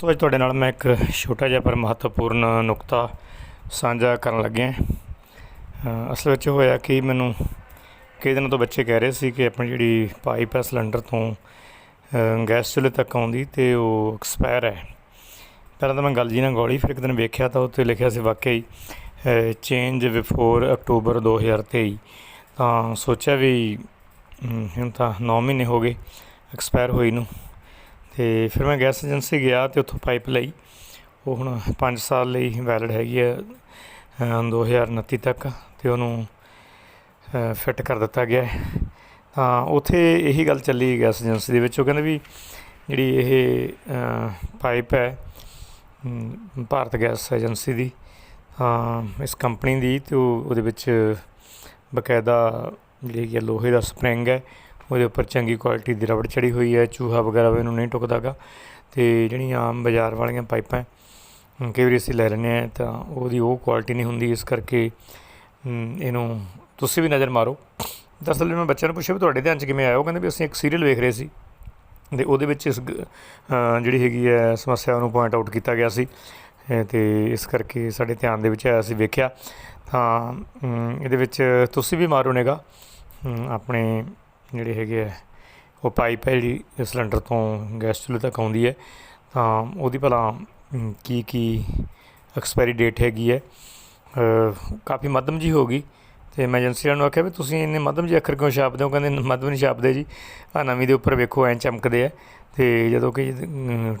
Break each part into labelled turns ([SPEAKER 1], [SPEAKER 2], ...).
[SPEAKER 1] ਸੋ ਅੱਜ ਤੁਹਾਡੇ ਨਾਲ ਮੈਂ ਇੱਕ ਛੋਟਾ ਜਿਹਾ ਪਰ ਮਹੱਤਵਪੂਰਨ ਨੁਕਤਾ ਸਾਂਝਾ ਕਰਨ ਲੱਗਿਆ ਅਸਲ ਵਿੱਚ ਹੋਇਆ ਕਿ ਮੈਨੂੰ ਕਈ ਦਿਨਾਂ ਤੋਂ ਬੱਚੇ ਕਹਿ ਰਹੇ ਸੀ ਕਿ ਆਪਣੀ ਜਿਹੜੀ ਪਾਈਪ ਹੈ ਸਿਲੰਡਰ ਤੋਂ ਗੈਸ ਚੁੱਲ੍ਹੇ ਤੱਕ ਆਉਂਦੀ ਤੇ ਉਹ ਐਕਸਪਾਇਰ ਹੈ। ਪਹਿਲਾਂ ਤਾਂ ਮੈਂ ਗੱਲ ਜੀ ਨਾਲ ਗੌਲੀ ਫਿਰ ਇੱਕ ਦਿਨ ਵੇਖਿਆ ਤਾਂ ਉੱਤੇ ਲਿਖਿਆ ਸੀ ਵਾਕਈ ਚੇਂਜ ਬਿਫੋਰ ਅਕਤੂਬਰ 2023 ਤਾਂ ਸੋਚਿਆ ਵੀ ਹੁਣ ਤਾਂ 9 ਮਹੀਨੇ ਹੋ ਗਏ, ਐਕਸਪਾਇਰ ਹੋਈ ਨੂੰ। ਤੇ ਫਿਰ ਮੈਂ ਗੈਸ ਏਜੰਸੀ ਗਿਆ ਤੇ ਉੱਥੋਂ ਪਾਈਪ ਲਈ। ਉਹ ਹੁਣ 5 ਸਾਲ ਲਈ ਵੈਲਿਡ ਹੈਗੀ ਹੈ ਅ, 2029 ਤੱਕ ਤੇ ਉਹਨੂੰ ਫਿੱਟ ਕਰ ਦਿੱਤਾ ਗਿਆ ਤਾਂ ਉੱਥੇ ਇਹੀ ਗੱਲ ਚੱਲੀ ਗੈਸ ਏਜੰਸੀ ਦੇ ਵਿੱਚ। ਉਹ ਕਹਿੰਦੇ ਵੀ ਜਿਹੜੀ ਇਹ ਪਾਈਪ ਹੈ ਭਾਰਤ ਗੈਸ ਏਜੰਸੀ ਦੀ ਤਾਂ ਇਸ ਕੰਪਨੀ ਦੀ ਤੇ ਉਹ ਉਹਦੇ ਵਿੱਚ ਬਕਾਇਦਾ ਜਿਹੜੀ ਹੈਗੀ ਹੈ ਲੋਹੇ ਦਾ ਸਪਰਿੰਗ ਹੈ ਉਹਦੇ ਉੱਪਰ ਚੰਗੀ ਕੁਆਲਿਟੀ ਦੀ ਰਬੜ ਚੜੀ ਹੋਈ ਹੈ ਚੂਹਾ ਵਗੈਰਾ ਵੀ ਇਹਨੂੰ ਨਹੀਂ ਟੁਕਦਾਗਾ। ਤੇ ਜਿਹੜੀਆਂ ਆਮ ਬਾਜ਼ਾਰ ਵਾਲੀਆਂ ਪਾਈਪਾਂ ਕਈ ਵਾਰੀ ਅਸੀਂ ਲੈ ਲੈਂਦੇ ਹਾਂ ਤਾਂ ਉਹਦੀ ਉਹ ਕੁਆਲਿਟੀ ਨਹੀਂ ਹੁੰਦੀ ਇਸ ਕਰਕੇ ਇਹਨੂੰ ਤੁਸੀਂ ਵੀ ਨਜ਼ਰ ਮਾਰੋ। ਦਰਅਸਲ ਮੈਂ ਬੱਚਿਆਂ ਨੂੰ ਪੁੱਛਿਆ ਵੀ ਤੁਹਾਡੇ ਧਿਆਨ 'ਚ ਕਿਵੇਂ ਆਇਆ ਉਹ ਕਹਿੰਦੇ ਵੀ ਅਸੀਂ ਇੱਕ ਸੀਰੀਅਲ ਵੇਖ ਰਹੇ ਸੀ। ਤੇ ਉਹਦੇ ਵਿੱਚ ਇਸ ਜਿਹੜੀ ਹੈਗੀ ਹੈ ਸਮੱਸਿਆ ਨੂੰ ਪੁਆਇੰਟ ਆਊਟ ਕੀਤਾ ਗਿਆ ਸੀ। ਅ, ਤੇ ਇਸ ਕਰਕੇ ਸਾਡੇ ਧਿਆਨ ਦੇ ਵਿੱਚ ਆਇਆ ਅਸੀਂ ਵੇਖਿਆ। ਤਾਂ ਇਹਦੇ ਵਿੱਚ ਤੁਸੀਂ ਵੀ ਮਾਰੋ ਨਿਗਾ। ਆਪਣੇ ਜਿਹੜੇ ਹੈਗੇ ਆ, ਉਹ ਪਾਈਪ ਹੈ ਜਿਹੜੀ ਸਿਲੰਡਰ ਤੋਂ ਗੈਸ ਚੁੱਲ੍ਹੇ ਤੱਕ ਆਉਂਦੀ ਹੈ। ਤਾਂ ਉਹਦੀ ਭਲਾ ਕੀ ਕੀ ਐਕਸਪਾਇਰੀ ਡੇਟ ਹੈਗੀ ਹੈ। ਕਾਫੀ ਮੱਧਮ ਜੀ ਹੋ ਗਈ। ਤੇ ਮੈਂ ਏਜੰਸੀ ਵਾਲਿਆਂ ਨੂੰ ਆਖਿਆ ਵੀ ਤੁਸੀਂ ਇੰਨੇ ਮੱਧਮ ਜਿਹੇ ਅੱਖਰ ਕਿਉਂ ਛਾਪਦੇ ਹੋ? ਕਹਿੰਦੇ, ਮੱਧਮ ਨਹੀਂ ਛਾਪਦੇ ਜੀ। ਆ ਨਵੀਂ ਦੇ ਉੱਪਰ ਵੇਖੋ, ਐਂ ਚਮਕਦੇ ਆ। ਤੇ ਜਦੋਂ ਕਿ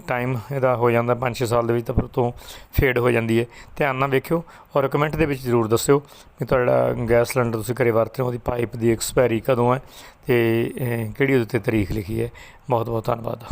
[SPEAKER 1] ਟਾਈਮ ਇਹਦਾ ਹੋ ਜਾਂਦਾ 5-6 ਸਾਲ ਦੇ ਵਿੱਚ ਤਾਂ ਫਿਰ ਤੋਂ ਫੇਡ ਹੋ ਜਾਂਦੀ ਹੈ। ਧਿਆਨ ਨਾਲ ਵੇਖਿਓ ਔਰ ਕਮੈਂਟ ਦੇ ਵਿੱਚ ਜ਼ਰੂਰ ਦੱਸਿਓ ਕਿ ਤੁਹਾਡਾ ਗੈਸ ਸਿਲੰਡਰ ਤੁਸੀਂ ਘਰੇ ਵਰਤ ਰਹੇ ਹੋ, ਉਹਦੀ ਪਾਈਪ ਦੀ ਐਕਸਪਾਇਰੀ ਕਦੋਂ ਹੈ ਤੇ ਕਿਹੜੀ ਉਹਦੇ ਉੱਤੇ ਤਾਰੀਖ ਲਿਖੀ ਹੈ। ਬਹੁਤ ਬਹੁਤ ਧੰਨਵਾਦ।